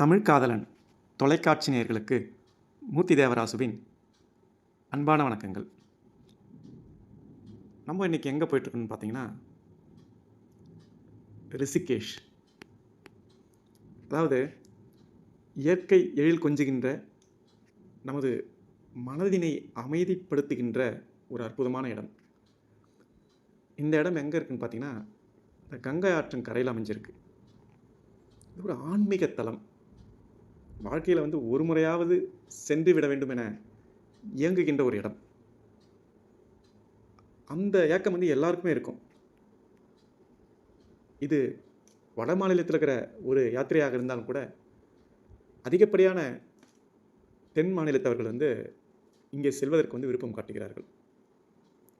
தமிழ் காதலன் தொலைக்காட்சி நேயர்களுக்கு மூர்த்தி தேவராசுவின் அன்பான வணக்கங்கள். நம்ம இன்றைக்கி எங்கே போயிட்டுருக்கோன்னு பார்த்தீங்கன்னா ரிஷிகேஷ். அதாவது இயற்கை எழில் கொஞ்சுகின்ற நமது மனதினை அமைதிப்படுத்துகின்ற ஒரு அற்புதமான இடம். இந்த இடம் எங்கே இருக்குன்னு பார்த்தீங்கன்னா இந்த கங்கை ஆற்றின் கரையில் அமைஞ்சிருக்கு. இது ஒரு ஆன்மீக தலம். வாழ்க்கையில் வந்து ஒரு முறையாவது சென்று விட வேண்டும் என இயங்குகின்ற ஒரு இடம். அந்த ஏக்கம் வந்து எல்லாருக்குமே இருக்கும். இது வட மாநிலத்தில் இருக்கிற ஒரு யாத்திரையாக இருந்தாலும் கூட அதிகப்படியான தென் மாநிலத்தவர்கள் வந்து இங்கே செல்வதற்கு வந்து விருப்பம் காட்டுகிறார்கள்.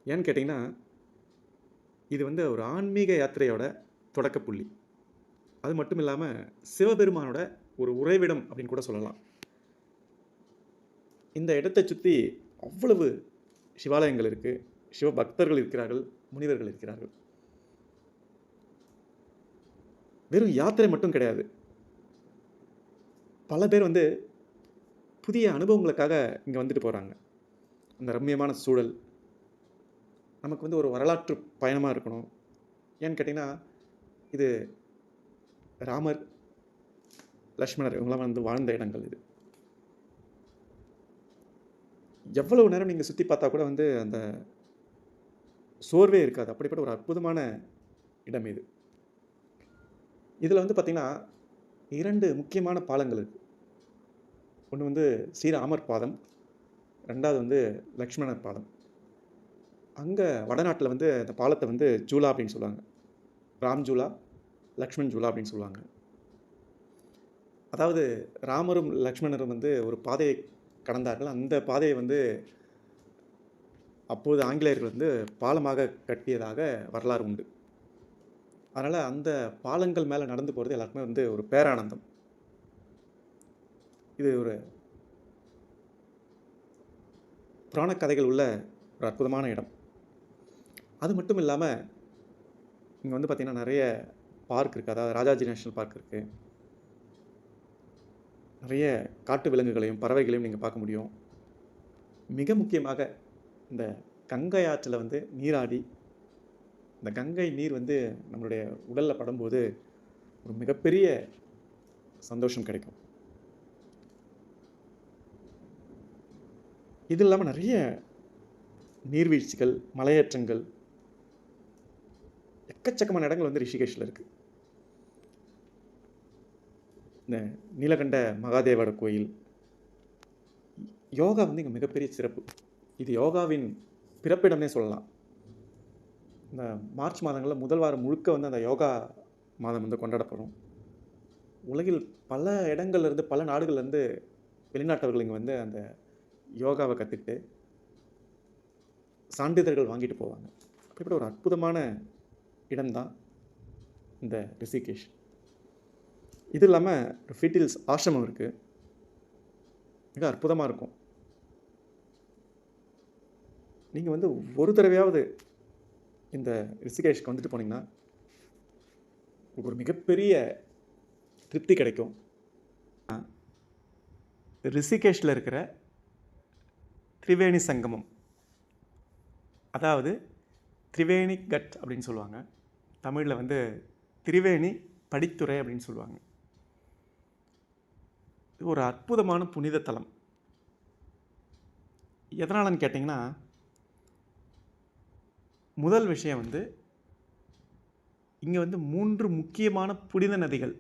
ஏன்னு கேட்டிங்கன்னா இது வந்து ஒரு ஆன்மீக யாத்திரையோட தொடக்கப்புள்ளி. அது மட்டும் இல்லாமல் சிவபெருமானோட ஒரு உறைவிடம் அப்படின்னு கூட சொல்லலாம். இந்த இடத்தை சுற்றி அவ்வளவு சிவாலயங்கள் இருக்குது சிவ பக்தர்கள் இருக்கிறார்கள் முனிவர்கள் இருக்கிறார்கள். வெறும் யாத்திரை மட்டும் கிடையாது. பல பேர் வந்து புதிய அனுபவங்களுக்காக இங்கே வந்துட்டு போகிறாங்க அந்த ரம்மியமான சூழல். நமக்கு வந்து ஒரு வரலாற்று பயணமாக இருக்கணும். ஏன்னு கேட்டிங்கன்னா இது ராமர் லக்ஷ்மணர் இவங்களாம் வந்து வாழ்ந்த இடங்கள் இது. எவ்வளவு நேரம் நீங்கள் சுற்றி பார்த்தா கூட வந்து அந்த சோர்வே இருக்காது. அப்படிப்பட்ட ஒரு அற்புதமான இடம் இது. இதில் வந்து பார்த்திங்கன்னா இரண்டு முக்கியமான பாலங்கள் இருக்குது ஒன்று வந்து ஸ்ரீராமர் பாதம் ரெண்டாவது வந்து லக்ஷ்மணர் பாதம். அங்கே வடநாட்டில் வந்து அந்த பாலத்தை வந்து ஜூலா அப்படின்னு சொல்லுவாங்க. ராம் ஜூலா லக்ஷ்மண் ஜூலா அப்படின்னு சொல்லுவாங்க. அதாவது ராமரும் லக்ஷ்மணரும் வந்து ஒரு பாதையை கடந்தார்கள். அந்த பாதையை வந்து அப்போது ஆங்கிலேயர்கள் வந்து பாலமாக கட்டியதாக வரலாறு உண்டு. அதனால் அந்த பாலங்கள் மேலே நடந்து போகிறது எல்லாருக்குமே வந்து ஒரு பேரானந்தம். இது ஒரு புராண கதைகள் உள்ள ஒரு அற்புதமான இடம். அது மட்டும் இல்லாமல் இங்கே வந்து பார்த்திங்கன்னா நிறைய பார்க் இருக்குது அதாவது ராஜாஜி நேஷ்னல் பார்க் இருக்குது நிறைய காட்டு விலங்குகளையும் பறவைகளையும் நீங்கள் பார்க்க முடியும். மிக முக்கியமாக இந்த கங்கை ஆற்றில் வந்து நீராடி இந்த கங்கை நீர் வந்து நம்மளுடைய உடலில் படும்போது ஒரு மிகப்பெரிய சந்தோஷம் கிடைக்கும். இது இல்லாமல் நிறைய நீர்வீழ்ச்சிகள் மலையேற்றங்கள் எக்கச்சக்கமான இடங்கள் வந்து ரிஷிகேஷில் இருக்குது இந்த நீலகண்ட மகாதேவோட கோயில். யோகா வந்து இங்கே மிகப்பெரிய சிறப்பு. இது யோகாவின் பிறப்பிடம்னே சொல்லலாம். இந்த மார்ச் மாதங்களில் முதல் வாரம் முழுக்க வந்து அந்த யோகா மாதம் வந்து கொண்டாடப்படும். உலகில் பல இடங்கள்லேருந்து பல நாடுகள்லேருந்து வெளிநாட்டவர்கள் இங்கே வந்து அந்த யோகாவை கற்றுக்கிட்டு சான்றிதழ்கள் வாங்கிட்டு போவாங்க. அப்படிப்பட்ட ஒரு அற்புதமான இடம்தான் இந்த ரிஷிகேஷ். இது இல்லாமல் ஃபிட்டில்ஸ் ஆசிரமம் இருக்குது மிக அற்புதமாக இருக்கும். நீங்கள் வந்து ஒரு தடவையாவது இந்த ரிஷிகேஷ்க்கு வந்துட்டு போனீங்கன்னா உங்களுக்கு ஒரு மிகப்பெரிய திருப்தி கிடைக்கும். ரிஷிகேஷில் இருக்கிற திரிவேணி சங்கமம். அதாவது திரிவேணி கட் அப்படின்னு சொல்லுவாங்க. தமிழில் வந்து திரிவேணி படித்துறை அப்படின்னு சொல்லுவாங்க. இது ஒரு அற்புதமான புனித தலம். எதனாலன்னு கேட்டிங்கன்னா முதல் விஷயம் வந்து இங்கே வந்து மூன்று முக்கியமான புனித நதிகள்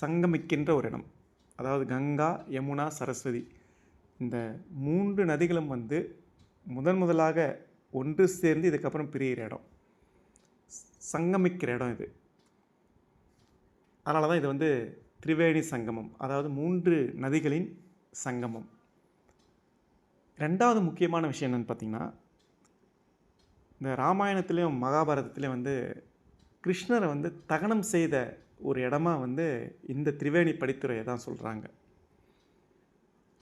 சங்கமிக்கின்ற ஒரு இடம். அதாவது கங்கா யமுனா சரஸ்வதி. இந்த மூன்று நதிகளும் வந்து முதன் முதலாக ஒன்று சேர்ந்து இதுக்கப்புறம் பிரிகிற இடம். சங்கமிக்கிற இடம் இது. அதனால தான் இது வந்து திரிவேணி சங்கமம் அதாவது மூன்று நதிகளின் சங்கமம். ரெண்டாவது முக்கியமான விஷயம் என்னென்னு பார்த்திங்கன்னா இந்த ராமாயணத்துலேயும் மகாபாரதத்துலேயும் வந்து கிருஷ்ணரை வந்து தகனம் செய்த ஒரு இடமா வந்து இந்த திரிவேணி படித்துறையை தான் சொல்கிறாங்க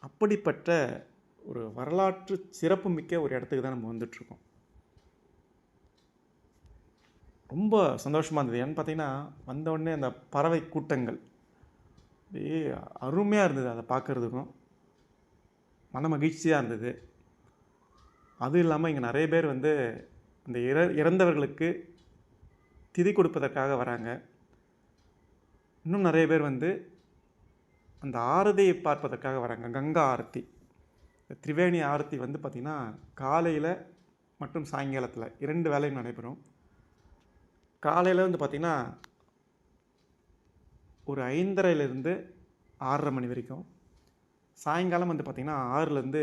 அப்படிப்பட்ட ஒரு வரலாற்று சிறப்புமிக்க ஒரு இடத்துக்கு தான் நம்ம வந்துட்ருக்கோம் ரொம்ப சந்தோஷமாக இருந்தது. ஏன்னு பார்த்தீங்கன்னா வந்தவுடனே அந்த பறவை கூட்டங்கள் அப்படியே அருமையாக இருந்தது அதை பார்க்குறதுக்கும். மன மகிழ்ச்சியாக இருந்தது. அதுவும் இல்லாமல் இங்கே நிறைய பேர் வந்து இந்த இற இறந்தவர்களுக்கு திதி கொடுப்பதற்காக வராங்க. இன்னும் நிறைய பேர் வந்து அந்த ஆரதியை பார்ப்பதற்காக வராங்க. கங்கா ஆரத்தி. இந்த திரிவேணி ஆரத்தி வந்து பார்த்திங்கன்னா காலையில் மற்றும் சாயங்காலத்தில் இரண்டு வேலையும் நடைபெறும். காலையில் வந்து பார்த்திங்கன்னா ஒரு ஐந்தரைலேருந்து ஆறரை மணி வரைக்கும். சாயங்காலம் வந்து பார்த்திங்கன்னா ஆறுலேருந்து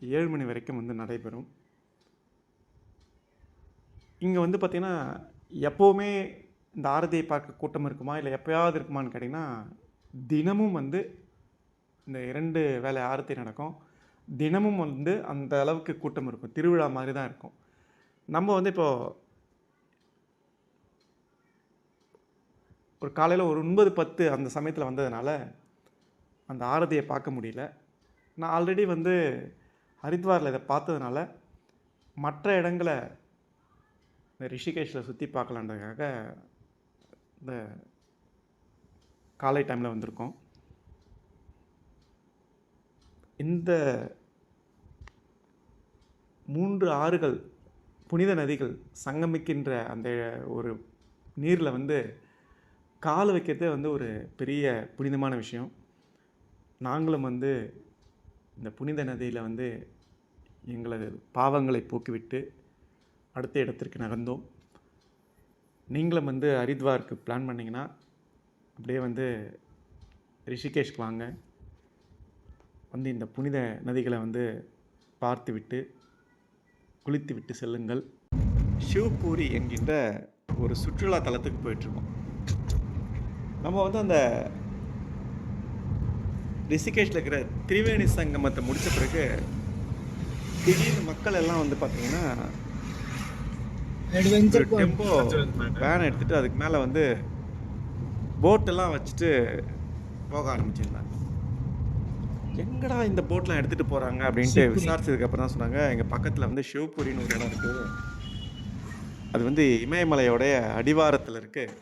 ஏழு மணி வரைக்கும் வந்து நடைபெறும். இங்கே வந்து பார்த்திங்கன்னா எப்போவுமே இந்த ஆரதியை பார்க்க கூட்டம் இருக்குமா? இல்லை எப்போயாவது இருக்குமான்னு கேட்டிங்கன்னா தினமும் வந்து இந்த இரண்டு வேலை ஆரத்தி நடக்கும். தினமும் வந்து அந்த அளவுக்கு கூட்டம் இருக்கும். திருவிழா மாதிரி தான் இருக்கும். நம்ம வந்து இப்போது ஒரு காலையில் ஒரு ஒன்பது பத்து அந்த சமயத்தில் வந்ததுனால அந்த ஆரதியை பார்க்க முடியல. நான் ஆல்ரெடி வந்து ஹரித்வாரில் இதை பார்த்ததுனால மற்ற இடங்களை இந்த ரிஷிகேஷில் சுற்றி பார்க்கலான்றதுக்காக இந்த காலை டைமில் வந்திருக்கோம். இந்த மூன்று ஆறுகள் புனித நதிகள் சங்கமிக்கின்ற அந்த ஒரு நீரில் வந்து கால் வைக்கிறதே வந்து ஒரு பெரிய புனிதமான விஷயம். நாங்களும் வந்து இந்த புனித நதியில் வந்து எங்களது பாவங்களை போக்கிவிட்டு அடுத்த இடத்திற்கு நகர்ந்தோம். நீங்களும் வந்து ஹரித்வாருக்கு பிளான் பண்ணிங்கன்னா அப்படியே வந்து ரிஷிகேஷ்க்கு வாங்க. வந்து இந்த புனித நதிகளை வந்து பார்த்து விட்டு குளித்து விட்டு செல்லுங்கள். சிவபூரி என்கின்ற ஒரு சுற்றுலா தலத்துக்கு போயிட்டுருக்கோம். நம்ம வந்து அந்த ரிஷிகேஷில் இருக்கிற திரிவேணி சங்கமத்தை முடித்த பிறகு திடீர்னு மக்கள் எல்லாம் வந்து பார்த்தீங்கன்னா டெம்போ வேன் எடுத்துகிட்டு அதுக்கு மேலே வந்து போட்டெல்லாம் வச்சுட்டு போக ஆரம்பிச்சிருந்தாங்க. எங்கடா இந்த போட்லாம் எடுத்துகிட்டு போகிறாங்க அப்படின்ட்டு விசாரிச்சதுக்கு அப்புறம் தான் சொன்னாங்க. எங்கள் பக்கத்தில் வந்து சிவபுரின்னு ஒரு இடம் இருக்குது அது வந்து இமயமலையோடைய அடிவாரத்தில் இருக்குது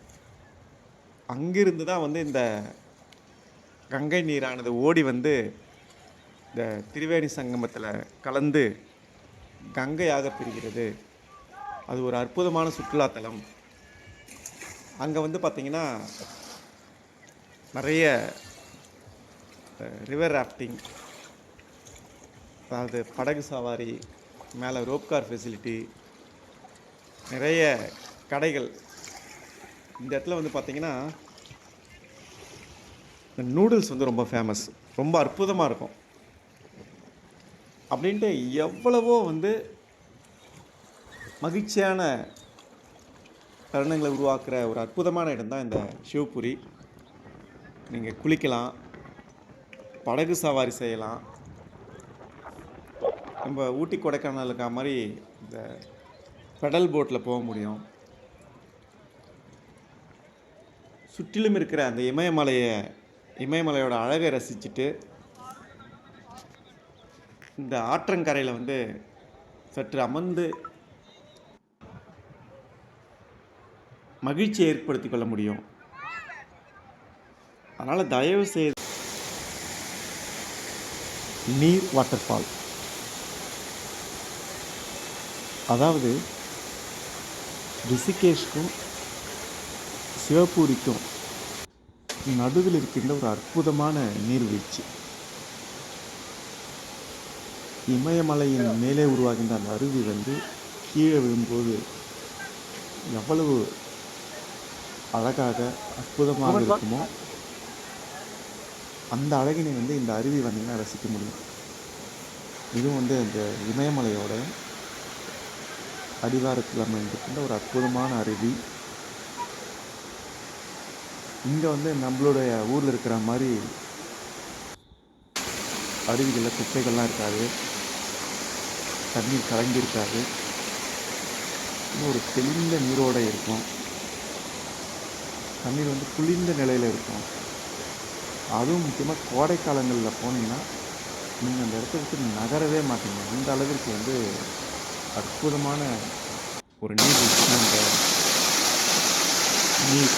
அங்கிருந்து தான் வந்து இந்த கங்கை நீரானது ஓடி வந்து இந்த திரிவேணி சங்கமத்தில் கலந்து கங்கையாக பிரிகிறது. அது ஒரு அற்புதமான சுற்றுலாத்தலம் அங்கே வந்து பார்த்திங்கன்னா நிறைய ரிவர் ராஃப்டிங் அதாவது படகு சவாரி மேலே ரோப்கார் ஃபெசிலிட்டி நிறைய கடைகள் இந்த இடத்துல வந்து பார்த்திங்கன்னா இந்த நூடுல்ஸ் வந்து ரொம்ப ஃபேமஸ் ரொம்ப அற்புதமாக இருக்கும். அப்படின்ட்டு எவ்வளவோ வந்து மகிழ்ச்சியான தருணங்களை உருவாக்குற ஒரு அற்புதமான இடம் தான் இந்த சிவபுரி. நீங்கள் குளிக்கலாம் படகு சவாரி செய்யலாம். நம்ம ஊட்டி கொடைக்கானலுக்கா மாதிரி இந்த பெடல் போட்டில் போக முடியும். சுற்றிலும் இருக்கிற அந்த இமயமலையை இமயமலையோட அழகை ரசிச்சுட்டு இந்த ஆற்றங்கரையில் வந்து சற்று அமர்ந்து மகிழ்ச்சியை ஏற்படுத்தி கொள்ள முடியும். அதனால் தயவு செய்து நீர் வாட்டர் ஃபால். அதாவது ரிஷிகேஷ்க்கும் சிவபூரிக்கும் நடுவில் இருக்கின்ற ஒரு அற்புதமான நீர்வீழ்ச்சி. இமயமலையின் மேலே உருவாகின்ற அந்த அருவி வந்து கீழே விழும்போது எவ்வளவு அழகாக அற்புதமாக இருக்குமோ அந்த அழகினை வந்து இந்த அருவி வந்தீங்கன்னா ரசிக்க முடியும்? இதுவும் வந்து அந்த இமயமலையோட அடிவாரத்தில் அமைந்திருக்கின்ற ஒரு அற்புதமான அருவி. இங்கே வந்து நம்மளுடைய ஊரில் இருக்கிற மாதிரி அருவிகளில் குப்பைகள்லாம் இருக்காது. தண்ணீர் கலங்கியிருக்காது. இருக்காது ஒரு தெளிந்த நீரோடை இருக்கும். தண்ணீர் வந்து குளிர்ந்த நிலையில் இருக்கும். அதுவும் முக்கியமாக கோடை காலங்களில் போனீங்கன்னா நீங்கள் அந்த இடத்த விட்டு நகரவே மாட்டீங்க. அந்த அளவிற்கு வந்து அற்புதமான ஒரு நீர் அந்த நீர்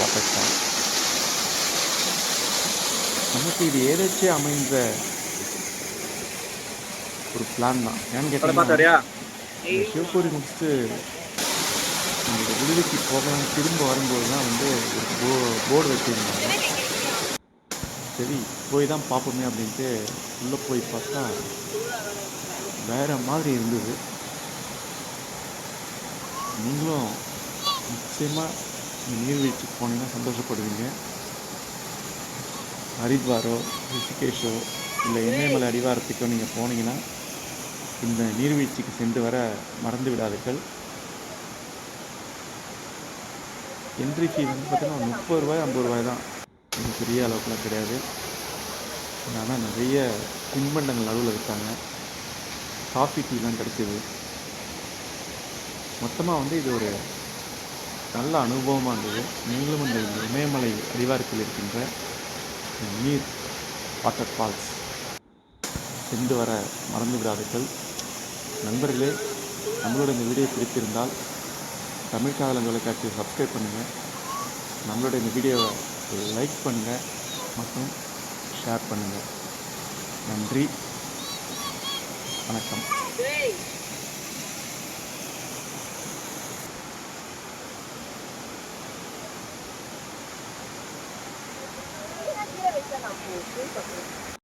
ஃபால் நமக்கு இது ஏதாச்சும் அமைந்த ஒரு பிளான் தான். ஏன்னு கேட்டீங்கன்னா சிவப்பூரி முடிச்சுட்டு இந்த விடுதிக்கு போகலாம் திரும்ப வரும்போது தான் வந்து ஒரு போ போர்டு வச்சுருந்தாங்க. சரி போய் தான் பார்ப்போமே அப்படின்ட்டு உள்ளே போய் பார்த்தா வேற மாதிரி இருந்தது. நீங்களும் நிச்சயமாக நீர்வீழ்ச்சிக்கு போனீங்கன்னா சந்தோஷப்படுவீங்க. ஹரித்வாரோ ரிஷிகேஷோ இல்லை இமயமலை அடிவாரத்துக்கோ நீங்கள் போனீங்கன்னா இந்த நீர்வீழ்ச்சிக்கு சென்று வர மறந்து விடாதீர்கள். என்ட்ரி ஃபீ வந்து பார்த்தீங்கன்னா முப்பது ரூபாய் ஐம்பது ரூபாய் தான். இது பெரிய அளவுக்குலாம் கிடையாது. ஆனால் நிறைய தின்பண்டங்கள் நடுவில் இருக்காங்க காஃபி டீலாம் கிடைச்சிது. மொத்தமாக வந்து இது ஒரு நல்ல அனுபவமாக இருந்தது. நீங்களும் இந்த இமயமலை அடிவாரத்தில் இருக்கின்ற நீர் வாட்டர் ஃபால்ஸ் சென்று வர மறந்து விடாதீர்கள் நண்பர்களே நம்மளோட இந்த வீடியோ பிடித்திருந்தால் தமிழ் காதலன் தொலைக்காட்சியை சப்ஸ்கிரைப் பண்ணுங்கள் நம்மளோட இந்த வீடியோவை லைக் பண்ணுங்கள் மற்றும் ஷேர் பண்ணுங்கள் நன்றி. வணக்கம். கீழே வச்சா நான் போ